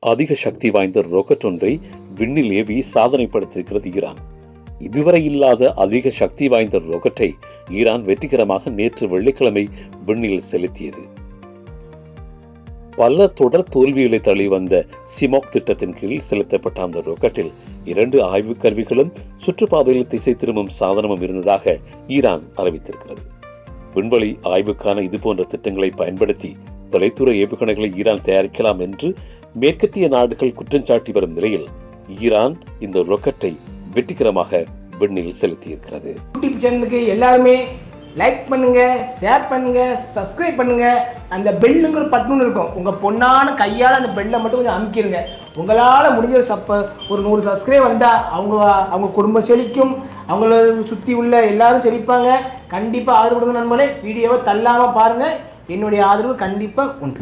அதிக சக்தி வாய்ந்த ராக்கெட் ஒன்றை விண்ணில் ஏவி சாதனை படுத்திருக்கிறது ஈரான். இதுவரை இல்லாத அதிக சக்தி வாய்ந்த ராக்கெட்டை ஈரான் வெற்றிகரமாக நேற்று வெள்ளிக்கிழமை விண்ணில் செலுத்தியது. பல தொடர் தோல்விகளை தள்ளி வந்த சிமோக் திட்டத்தின் கீழ் செலுத்தப்பட்ட அந்த ராக்கெட்டில் இரண்டு ஆய்வுக் கருவிகளும் சுற்றுப்பாதையில் திசை திரும்பும் சாதனமும் இருந்ததாக ஈரான் அறிவித்திருக்கிறது. விண்வெளி ஆய்வுக்கான இதுபோன்ற திட்டங்களை பயன்படுத்தி தொலைதூர ஏவுகணைகளை ஈரான் தயாரிக்கலாம் என்று மேற்கத்திய நாடுகள் குற்றம் சாட்டி வரும் நிலையில் ஈரான் இந்த ராக்கெட்டை வெற்றிகரமாக விண்ணில் செலுத்தியிருக்கிறது. யூடியூப் சேனலுக்கு எல்லாருமே லைக் பண்ணுங்க ஷேர் பண்ணுங்க சப்ஸ்கிரைப் பண்ணுங்க. அந்த பெல்லுங்கிற பட்டுன்னு இருக்கும். உங்க பொண்ணான கையால் அந்த பெல்லை மட்டும் கொஞ்சம் அமுக்கிடுங்க உங்களால் முடிஞ்ச ஒரு சப்ப ஒரு நூறு சப்ஸ்கிரைப் வந்தால் அவங்க அவங்க குடும்பம் செழிக்கும். அவங்கள சுற்றி உள்ள எல்லாரும் செழிப்பாங்க. கண்டிப்பாக ஆதரவு கொடுங்க நண்பர்களே. வீடியோவை தள்ளாமல் பாருங்கள் என்னுடைய ஆதரவு கண்டிப்பாக உண்டு.